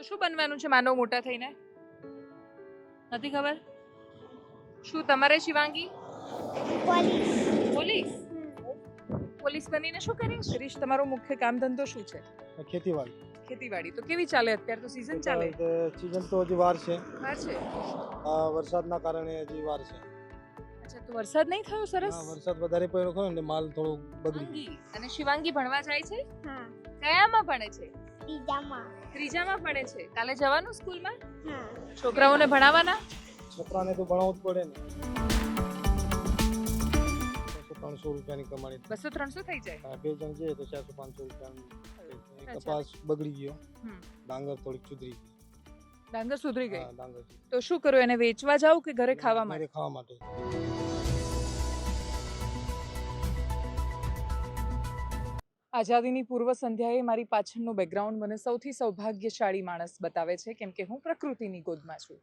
તો શું બનવાનું છે માનવ મોટા થઈને? નથી ખબર? શું તમારે શિવાંગી? પોલીસ. પોલીસ? પોલીસ બનીને શું કરીશ કરીશ તમારો મુખ્ય કામ ધંધો શું છે? ખેતીવાડી. ખેતીવાડી. તો કેવી ચાલે અત્યારે? તો સીઝન ચાલે? સીઝન તો હજી વાર છે. વાર છે? આ વરસાદના કારણે હજી વાર છે. અચ્છા તો વરસાદ નહીં થયો? સરસ? વરસાદ વધારે પડ્યો ખરો ને માલ થોડો બગડી અને શિવાંગી ભણવા જાય છે? હા. કયામાં ભણે છે? બીજામાં. ત્રીજામાં ભણે છે. કાલે જવાનું સ્કૂલમાં? હા. છોકરાઓને ભણાવવાના? છોકરાને તો ભણાવવું જ પડે ને. ત્રણસો રૂપિયાની કમાણી બસો ત્રણસો થઈ જાય? બે જણ જઈએ તો ચારસો પાંચસો રૂપિયા. કપાસ બગડી ગયો. ડાંગર થોડીક સુધરી ગઈ. ડાંગર સુધરી ગઈ? ડાંગર તો શું કરું એને વેચવા જાવ કે ઘરે ખાવા માટે? ખાવા માટે. આઝાદીની પૂર્વ સંધ્યાએ મારી પાછળનું બેકગ્રાઉન્ડ મને સૌથી સૌભાગ્યશાળી માણસ બતાવે છે, કેમ કે હું પ્રકૃતિની ગોદમાં છું.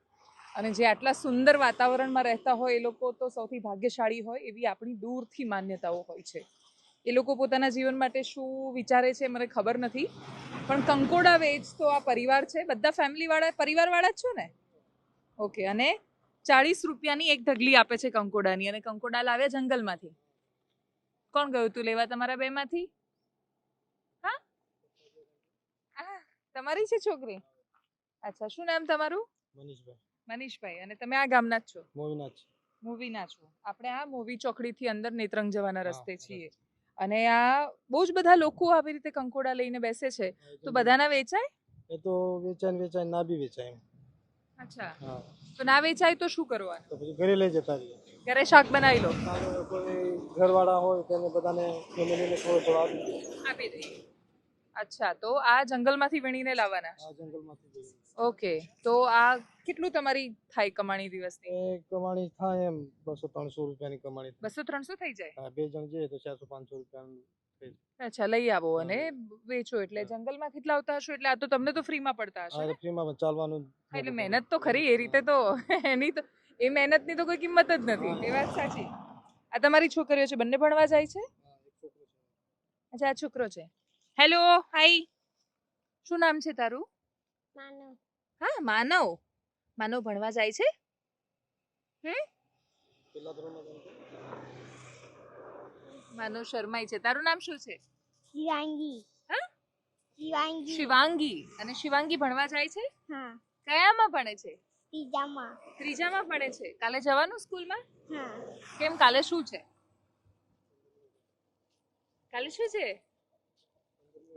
અને જે આટલા સુંદર વાતાવરણમાં રહેતા હોય એ લોકો તો સૌથી ભાગ્યશાળી હોય એવી આપણી દૂરથી માન્યતાઓ હોય છે. એ લોકો પોતાના જીવન માટે શું વિચારે છે મને ખબર નથી. પણ કંકોડા વેજ તો આ પરિવાર છે, બધા ફેમિલીવાળા, પરિવારવાળા જ છો ને? ઓકે, અને ચાળીસ રૂપિયાની એક ઢગલી આપે છે કંકોડાની અને કંકોડા લાવ્યા જંગલમાંથી. કોણ ગયું તું લેવા તમારા બેમાંથી હા આહ, તમારી છે છોકરી? અચ્છા શું નામ તમારું? મનીષભાઈ. મનીષભાઈ. અને તમે આ ગામના જ છો? મૂવીના જ. મૂવીના છો. આપણે આ મૂવી ચોકડીથી અંદર નેત્રંગ જવાના રસ્તે છીએ. અને આ બહુ જ બધા લોકો આવી રીતે કંકોડા લઈને બેસે છે. તો બધાના વેચાય? એ તો વેચાય વેચાય ના બી વેચાય એમ. અચ્છા. હા. તો ના વેચાય તો શું કરવાનું? તો પછી ઘરે લઈ જતા રહીએ. ઘરે શાક બનાવી લો. કોઈ ઘરવાળા હોય તેને બધાને ફેમિલીને થોડો થોડો આપી દઈએ. આપી દઈએ. અચ્છા તો આ જંગલમાંથી વીણીને લાવવાના? આ જંગલમાંથી વીણીને. ઓકે તો આ કેટલું તમારી થાય કમાણી દિવસની? એ કમાણી થાય એમ બસો ત્રણસો રૂપિયાની કમાણી થાય. બસો ત્રણસો થઈ જાય? હા, બે જણ જઈએ તો ચારસો પાંચસો રૂપિયાનું અચ્છા લઈ આવો અને વેચો એટલે જંગલમાં કેટલા આવતા હશો? એટલે આ તો તમને તો ફ્રીમાં પડતા હશે ને? ફ્રીમાં પણ ચાલવાનું જ હા, એટલે મહેનત તો ખરી એ રીતે તો એની તો એ મહેનતની તો કોઈ કિંમત જ નથી એ વાત સાચી. આ તમારી છોકરીઓ છે બંને ભણવા જાય છે? હા, એક છોકરો છે. અચ્છા આ છોકરો છે. હેલો હાય શું નામ છે તારું? માનવ. હા માનવ. માનવ ભણવા જાય છે? ભણતો. માનવ શર્માય છે. તારું નામ શું છે? શિવાંગી. હા? શિવાંગી. શિવાંગી. અને શિવાંગી ભણવા જાય છે? હા. કયામાં ભણે છે? ત્રીજામાં. ત્રીજામાં ભણે છે. કાલે જવાનું સ્કૂલમાં? હા. કેમ કાલે શું છે? કાલે શું છે?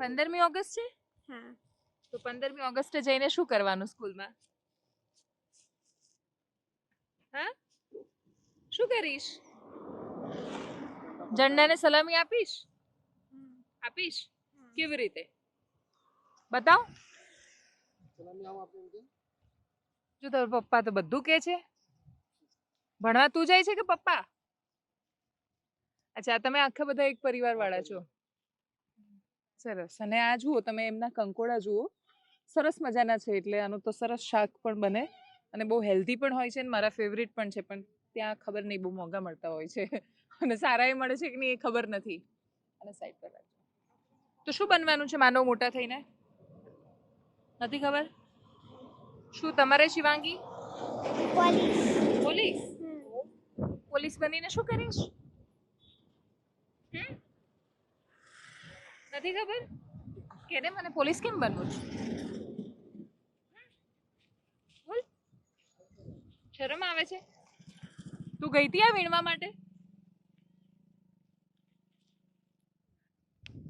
પંદરમી ઓગસ્ટ છે? હા. તો પંદરમી ઓગસ્ટે જઈને શું કરવાનું સ્કૂલમાં? હા? શું કરીશ? ઝંડાને સલામી આપીશ? આપીશ? કેવી રીતે? બતાવ? જો તારો પપ્પા તો બધું કે છે. ભણવા તું જાય છે કે પપ્પા? અચ્છા તમે આખા બધા એક પરિવાર વાળા છો. સરસ. અને આ જુઓ તમે એમના કંકોડા જુઓ. સરસ મજાના છે એટલે આનું તો સરસ શાક પણ બને. અને બહુ હેલ્ધી પણ હોય છે અને મારા ફેવરિટ પણ છે પણ ત્યાં ખબર નહીં બહુ મોંઘા મળતા હોય છે. અને સારા એ મળે છે કે નહીં એ ખબર નથી. અને સાઈડ પર રાખજો. તો શું બનવાનું છે માનવ મોટા થઈને? નથી ખબર? શું તમારે શિવાંગી? પોલીસ. પોલીસ? પોલીસ બનીને શું કરીશ? નથી ખબર? કે રે મને પોલીસ કેમ બનવું છે? શરમ આવે છે? તું ગઈ તી આ વીણવા માટે?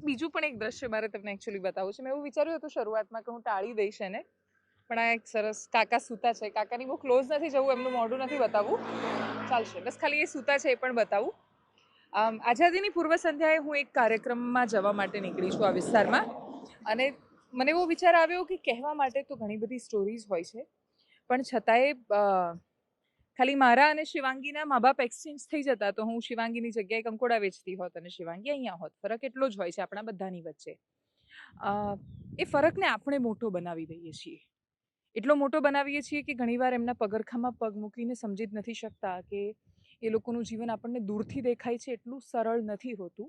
બીજું પણ એક દ્રશ્ય મારે તમને એકચ્યુઅલી બતાવવું છે. મેં એવું વિચાર્યું હતું શરૂઆતમાં કે હું ટાળી દઈશ એને, પણ આ એક સરસ કાકા સૂતા છે. કાકાની બહુ ક્લોઝ નથી જવું, એમનું મોઢું નથી બતાવવું. ચાલશે. બસ ખાલી એ સૂતા છે એ પણ બતાવું. આઝાદીની પૂર્વ સંધ્યાએ હું એક કાર્યક્રમમાં જવા માટે નીકળી છું આ વિસ્તારમાં. અને મને એવો વિચાર આવ્યો કે કહેવા માટે તો ઘણી બધી સ્ટોરીઝ હોય છે. પણ છતાંય ખાલી મારા અને શિવાંગીના મા બાપ એક્સચેન્જ થઈ જતા તો હું શિવાંગીની જગ્યાએ કંકોડા વેચતી હોત અને શિવાંગી અહીંયા હોત. ફરક એટલો જ હોય છે આપણા બધાની વચ્ચે. એ ફરકને આપણે મોટો બનાવી દઈએ છીએ. એટલો મોટો બનાવીએ છીએ કે ઘણીવાર એમના પગરખામાં પગ મૂકીને સમજી જ નથી શકતા કે એ લોકોનું જીવન આપણને દૂરથી દેખાય છે એટલું સરળ નથી હોતું.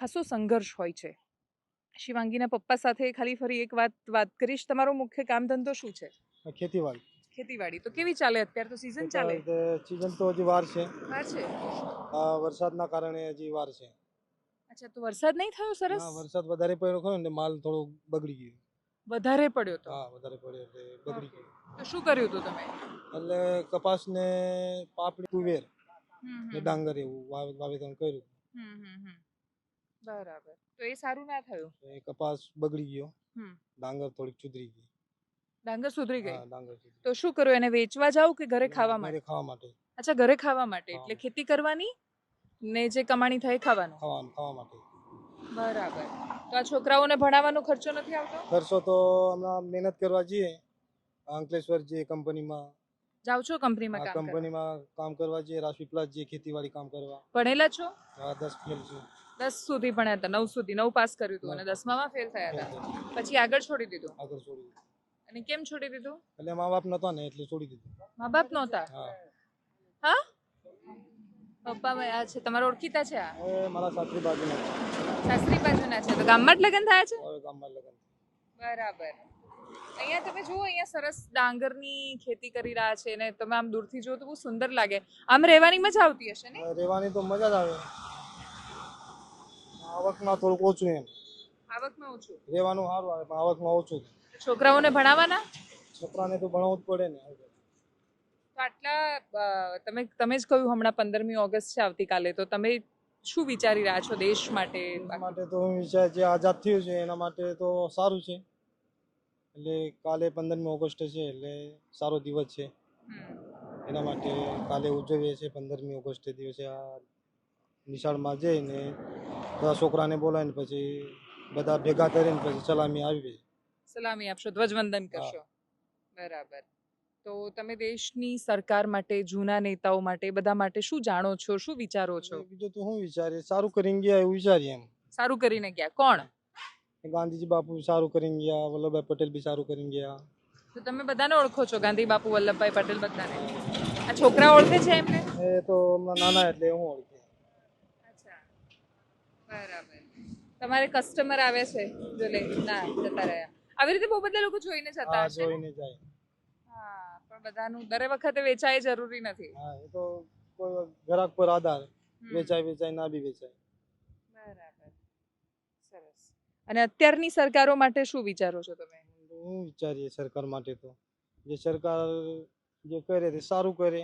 ખાસો સંઘર્ષ હોય છે. શિવાંગીના પપ્પા સાથે ખાલી ફરી એક વાત વાત કરીશ. તમારો મુખ્ય કામ ધંધો શું છે? ખેતીવાડી. ખેતીવાડી. તો કેવી ચાલે અત્યારે તો સીઝન ચાલે? સીઝન તો હજી વાર છે. વાર છે? વરસાદના કારણે હજી વાર છે. અચ્છા તો વરસાદ નહીં થયો સરસ? વરસાદ વધારે પડ્યો ખરો ને માલ થોડો બગડી ગયો. વધારે પડ્યો તો? હા વધારે પડ્યો એટલે બગડી ગયો. તો શું કર્યું હતું તમે? એટલે કપાસ ને પાપડી તુવેર. ને ડાંગર એવું વાવેતર કર્યું. હમ, હમ, હમ. બરાબર. તો એ સારું ના થયું? એ કપાસ બગડી ગયો. ડાંગર થોડીક સુધરી ગઈ. ડાંગર સુધરી ગઈ? ડાંગર તો શું કર્યું એને વેચવા જાવ કે ઘરે ખાવા માટે? ખાવા માટે. અચ્છા ઘરે ખાવા માટે. એટલે ખેતી કરવાની ને જે કમાણી થાય ખાવાનું? ખાવાનું ખાવા માટે. બરાબર. તો આ છોકરાઓને ભણાવવાનો ખર્ચો નથી આવતો? ખર્ચો તો હમણાં મહેનત કરવા જઈએ. અંકલેશ્વર જે કંપનીમાં જાવ છો કંપનીમાં કામ કરવા? કંપનીમાં કામ કરવા જે રાજપીપળા જે ખેતીવાડી કામ કરવા. ભણેલા છો? હા દસ ફેલ છું. 10 સુધી ભણ્યા હતા નવ સુધી નવ પાસ કર્યું હતું અને નવ. દસમામાં ફેલ થયા હતા. પછી આગળ છોડી દીધું? આગળ છોડી દીધું. અને કેમ છોડી દીધું? એટલે મા બાપ નતા ને એટલે છોડી દીધું. મા બાપ નહોતા? હા. હા? પપ્પા ભાઈ આ છે તમારા ઓળખીતા છે આ? મારા સાસરી બાજુના છે. સાસરી બાજુના છે તો ગામમાં જ લગ્ન થયા છે? ગામમાં લગન બરાબર. અહીંયા તમે જુઓ અહીંયા સરસ ડાંગરની ખેતી કરી રહ્યા છે ને તમે આમ દૂરથી જુઓ તો બહુ સુંદર લાગે. આમ રહેવાની મજા આવતી હશે ને? રહેવાની તો મજા જ આવે. આવકમાં થોડુંક ઓછું એમ. આવકમાં ઓછું? રહેવાનું સારું આવે પણ આવકમાં ઓછું છોકરાઓને ભણાવવાના? છોકરાને તો ભણાવવું જ પડે ને. તો આટલા તમે તમે જ કહ્યું હમણાં પંદરમી ઓગસ્ટ છે આવતીકાલે તો તમે શું વિચારી રહ્યા છો દેશ માટે? માટે તો હું વિચાર જે આઝાદ થયું છે એના માટે તો સારું છે. એટલે કાલે પંદરમી ઓગસ્ટ છે એટલે સારો દિવસ છે. એના માટે કાલે ઉજવીએ છીએ પંદરમી ઓગસ્ટ દિવસે આ નિશાળમાં જઈને બધા છોકરાને બોલાવીને પછી બધા ભેગા કરીને પછી સલામી આવી. સલામી આપશો ધ્વજવંદન કરશો. બરાબર. તો તમે દેશની સરકાર માટે જૂના નેતાઓ માટે બધા માટે શું જાણો છો શું વિચારો છો? બીજું તો હું વિચારીએ સારું કરીને ગયા એવું વિચારીએ એમ. સારું કરીને ગયા. કોણ? ગાંધીજી બાપુ સારું કરીને ગયા વલ્લભભાઈ પટેલ બી સારું કરીને ગયા. તો તમે બધાને ઓળખો છો ગાંધી બાપુ વલ્લભભાઈ પટેલ બધાને? આ છોકરા ઓળખે છે એમને? એ તો નાના એટલે હું ઓળખે. અચ્છા. બરાબર. તમારે કસ્ટમર આવે છે જો લે ના જતા રહ્યા. આવી રીતે બહુ બધા લોકો જોઈને જતા હશે જોઈને જાય. હા પણ બધાનું દરેક વખતે વેચાય જરૂરી નથી. હા એ તો કોઈ ગ્રાહક પર આધાર. વેચાય વેચાય ના બી વેચાય બરાબર સરસ અને અત્યારની સરકારો માટે શું વિચારો છો તમે? હું વિચારીએ સરકાર માટે તો. જે સરકાર જે કરે તે સારું કરે.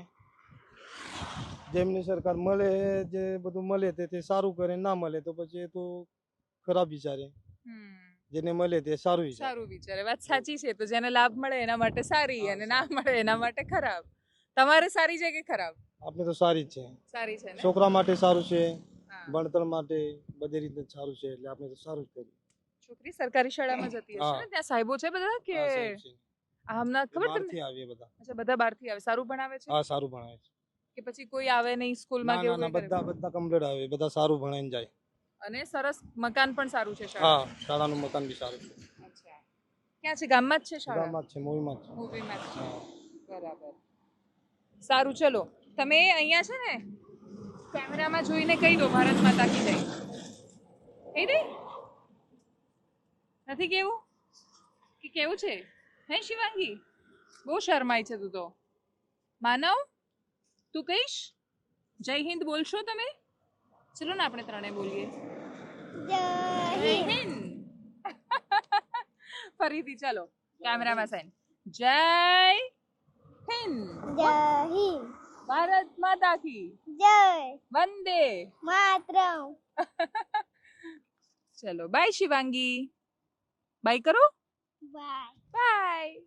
જેમની સરકાર મળે જે બધું મળે તે તે સારું કરે ના મળે તો પછી એ તો ખરાબ વિચારે. જેને મળે તે સારું વિચારે. સારું વિચારે. વાત સાચી છે. તો જેને લાભ મળે એના માટે સારી અને ના મળે એના માટે ખરાબ. તમારે સારી છે કે ખરાબ? આપણે તો સારી જ છે. સારી છે છોકરા માટે સારું છે ભણતર માટે બધી રીતે સારું છે એટલે આપણે તો સારું જ કરીએ છોકરી સરકારી શાળામાં જતી હશે ને ત્યાં સાહેબો છે બધા કે હમણાં ખબર તમને? આવીએ બધા. અચ્છા બધા બહારથી આવે. સારું ભણાવે છે? હા સારું ભણાવે છે. કે પછી કોઈ આવે નહીં સ્કૂલમાં કે ના? બધા બધા કમ્પ્લીટ આવે. બધા સારું ભણાઈને જાય. અને સરસ મકાન પણ સારું છે શાળા હા શાળાનું મકાન બી સારું છે. અચ્છા. ક્યાં છે? ગામમાં જ છે શાળા? ગામમાં જ છે મૂવીમાં છે. મૂવીમાં છે. બરાબર. સારું ચલો. તમે અહીંયા છે ને? કેમેરામાં જોઈને કહી દો ભારત માતા કી જય. કહી દે. નથી કેવું? કે કેવું છે? હે શિવાંગી બહુ શરમાય છે તું તો. માનવ તું કહીશ? જય હિન્દ બોલશો તમે? ચલો ને આપણે ત્રણે બોલીએ. જય હિન્દ. ફરીથી ચાલો કેમેરામાં સાઈન. જય હિન્દ. જય હિન્દ. ભારત માતા કી. જય વંદે. માતરમ. ચલો બાય શિવાંગી. બાય કરો. બાય. બાય.